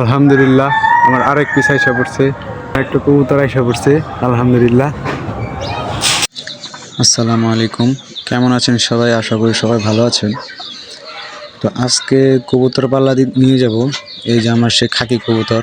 আলহামদুলিল্লাহ, আমার আরেক পিস আইসা পড়ছে একটা কবুতর আইসা পড়ছে, আলহামদুলিল্লাহ। আসসালামু আলাইকুম, কেমন আছেন সবাই? আশা করি সবাই ভালো আছেন। তো আজকে কবুতর পাল্লা নিয়ে যাব, এই যে আমার সে খাকি কবুতর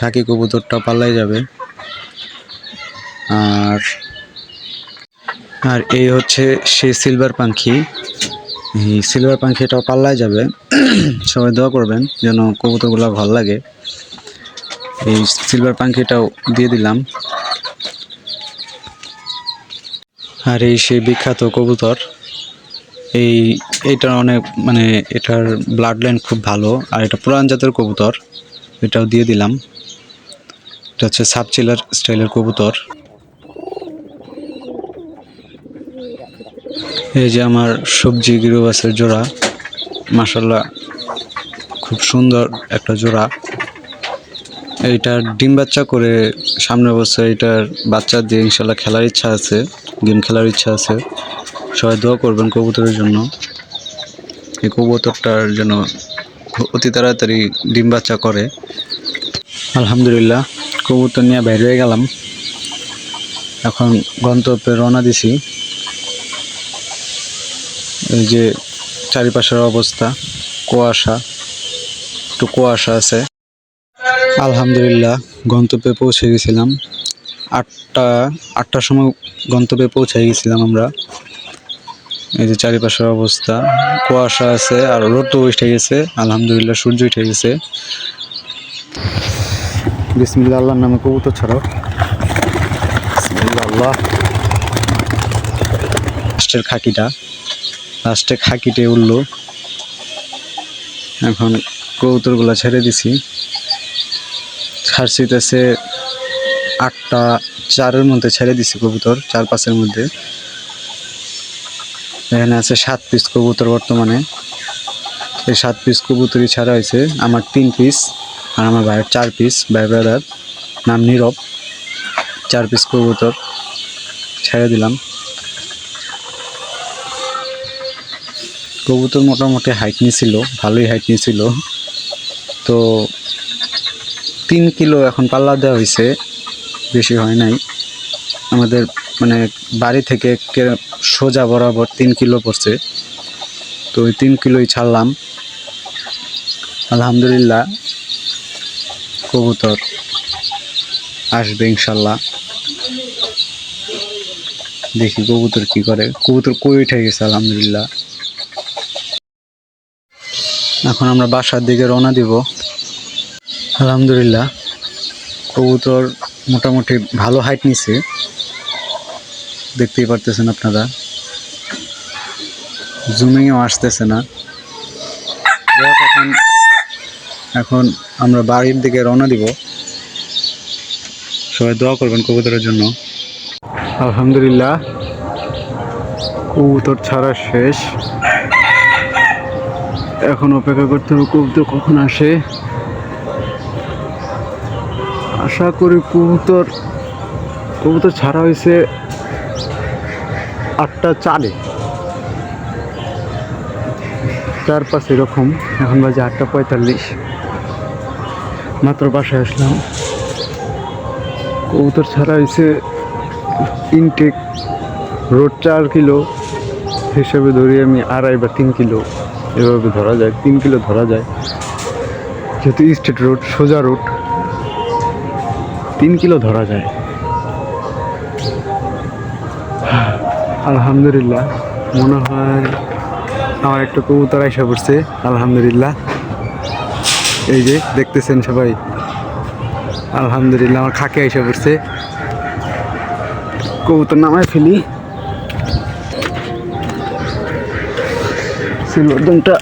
খাকি কবুতরটা পাল্লাই যাবে। আর আর এই হচ্ছে সে সিলভার পাখি। সিলভার পাখিটাও পাল্লায় যাবে। সবাই দোয়া করবেন যেন কবুতরগুলো ভালো লাগে। এই সিলভার পাখিটাও দিয়ে দিলাম। আর এই সেই বিখ্যাত কবুতর, এই এটার অনেক মানে এটার ব্লাড লাইন খুব ভালো, আর এটা পুরান জাতের কবুতর, এটাও দিয়ে দিলাম। এটা হচ্ছে সাবচিলার স্টাইলের কবুতর। এই যে আমার সবজি গিরোবাসের জোড়া মাসাল্লাহ খুব সুন্দর একটা জোড়া। এইটার ডিম বাচ্চা করে সামনের বছর এটার বাচ্চা দিয়ে ইনশাল্লাহ খেলার ইচ্ছা আছে, গেম খেলার ইচ্ছা আছে। সবাই দোয়া করবেন কবুতরের জন্য। এই কবুতরটার জন্য অতি তাড়াতাড়ি ডিম বাচ্চা করে। আলহামদুলিল্লাহ, কবুতর নিয়ে বাইরে হয়ে গেলাম। এখন গন্তব্যে রওনা দিছি। এই যে চারিপাশের অবস্থা, কুয়াশা, একটু কুয়াশা আছে। আলহামদুলিল্লাহ, গন্তব্যে পৌঁছে গেছিলাম। আটটা, আটটার সময় গন্তব্যে পৌঁছে গেছিলাম আমরা। এই যে চারিপাশের অবস্থা, কুয়াশা আছে, আর রোদ উঠে গেছে, আলহামদুলিল্লাহ সূর্য উঠে গেছে। বিসমিল্লা আল্লাহর নামে কবুতর ছাড়াও। আল্লাহ। খাকিটা লাস্টে খাকিটে উঠল। এখন কবুতরগুলো ছেড়ে দিছি। ছাড়ছিতেছে আটটা, চারের মধ্যে ছেড়ে দিছি কবুতর চার পাঁচের মধ্যে। এখানে আছে সাত পিস কবুতর বর্তমানে। এই সাত পিস কবুতরই ছাড়া হয়েছে। আমার তিন পিস আর আমার ভাইয়ের চার পিস ভাই ব্রাদার নাম নীরব। চার পিস কবুতর ছেড়ে দিলাম। কবুতর মোটামুটি হাইট নিয়েছিল ভালোই হাইট নিয়েছিল তো তিন কিলো এখন পাল্লা দেওয়া হয়েছে বেশি হয় নাই। আমাদের মানে বাড়ি থেকে সোজা বরাবর তিন কিলো পড়ছে। তো ওই তিন কিলোই ছাড়লাম। আলহামদুলিল্লাহ, কবুতর আসবে ইনশাল্লাহ। দেখি কবুতর কি করে। কবুতর কই উঠে গেছে, আলহামদুলিল্লাহ। এখন আমরা বাসার দিকে রওনা দিব। আলহামদুলিল্লাহ, কবুতর মোটামুটি ভালো হাইট নিছে। দেখতেই পারতেছেন আপনারা। জুমিংও আসতেছে না। এখন এখন আমরা বাড়ির দিকে রওনা দিব। সবাই দোয়া করবেন কবুতরের জন্য। আলহামদুলিল্লাহ, কবুতর ছাড়া শেষ। এখন অপেক্ষা করতে হবে কবুতর কখন আসে। আশা করি কবুতর কবুতর ছাড়া হয়েছে আটটা চালে চার পাঁচ এরকম, এখন বাজে আটটা পঁয়তাল্লিশ। মাত্র বাসায় আসলাম। কবুতর ছাড়া হয়েছে ইনটেক রোড চার কিলো, হিসেবে ধরি আমি আড়াই বা তিন কিলো। এভাবে ধরা যায়, তিন কিলো ধরা যায়। যেহেতু স্টেট রোড সোজা রোড তিন কিলো ধরা যায়। আলহামদুলিল্লাহ, মনে হয় আমার একটা কবুতর আইসা পড়ছে, আলহামদুলিল্লাহ। এই যে, দেখতেছেন সবাই? আলহামদুলিল্লাহ, আমার খাকে আইসা পড়ছে। কবুতর নামায় ফেলি। সিলভারডনটা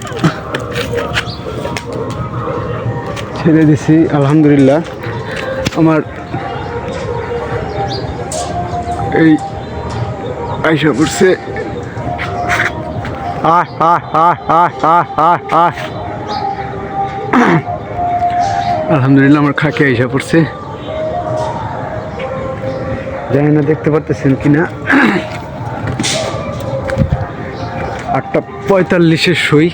ছেড়ে দিছি আলহামদুলিল্লাহ। আমার এই আইসা পড়ছে। আলহামদুলিল্লাহ আমার খাকে আইসা পড়ছে। জানি না দেখতে পারতেছেন কিনা। আটটা পঁয়তাল্লিশের সই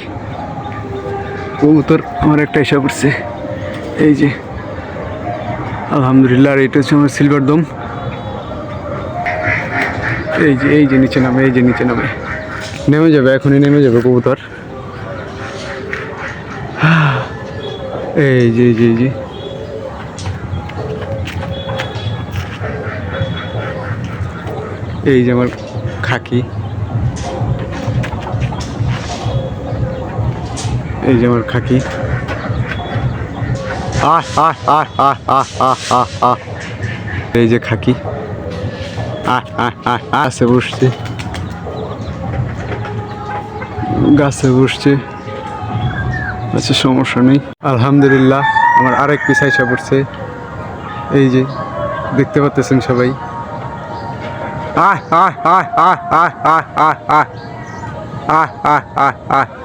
কবুতর আমার একটা এসে পড়ছে। এই যে, আলহামদুলিল্লাহ, আর এটা হচ্ছে আমার সিলভার দম এই যে এই যে নিচে নামে, এই যে নিচে নামে। নেমে যাবে, এখনই নেমে যাবে কবুতর। এই যে এই যে। এই যে আমার খাকি। এই যে আমার খাকি আহ আহ এই যে খাকি আহ আহ গাছে বসছে গাছে বসছে আচ্ছা সমস্যা নেই আলহামদুলিল্লাহ আমার আরেক পিস আইসা এই যে দেখতে পাচ্ছেন সবাই আহ আহ আহ আহ আহ আহ আহ আহ আহ আহ আহ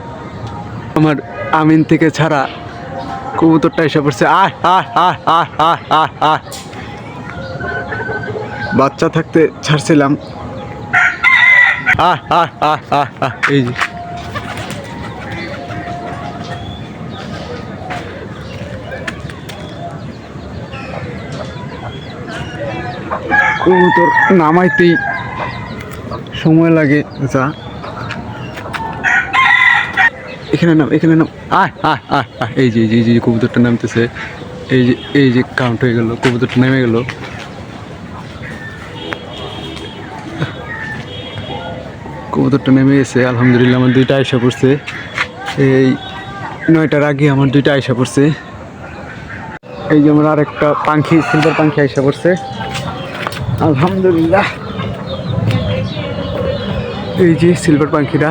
আমার আমিন থেকে ছাড়া কবুতরটা এসে পড়ছে। আহ আহ আহ আহ আহ আহ আহ। বাচ্চা থাকতে ছাড়ছিলাম। আহ আহ আহ এই যে। কবুতর নামাইতেই সময় লাগে, যা এখানে নাম এখানে নাম। আহ আহ আহ আহ এই যে এই যে এই যে কবুতরটা নামতেছে, এই যে এই যে কাউন্ট হয়ে গেল, কবুতরটা নেমে গেল। কবুতরটা নেমে গেছে, আলহামদুলিল্লাহ আমার দুইটা আয়সা পড়ছে। এই নয়টার আগে আমার দুইটা আয়সা পড়ছে। এই যে আমার আরেকটা পাখি সিলভার পাখি আয়সা পড়ছে। আলহামদুলিল্লাহ। এই যে সিলভার পাখিটা।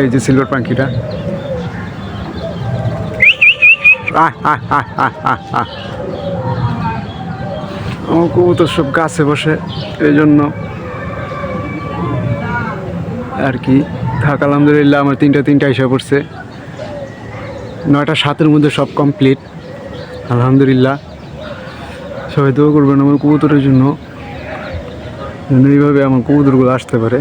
এই যে সিলভার পাখিটা। আমার কবুতর সব গাছে বসে, এই জন্য আর কি থাক, আলহামদুলিল্লাহ আমার তিনটা তিনটা এসে পড়ছে। নয়টা সাতের মধ্যে সব কমপ্লিট আলহামদুলিল্লাহ। সবাই দোয়া করবেন আমার কবুতরের জন্য এইভাবে আমার কবুতরগুলো আসতে পারে।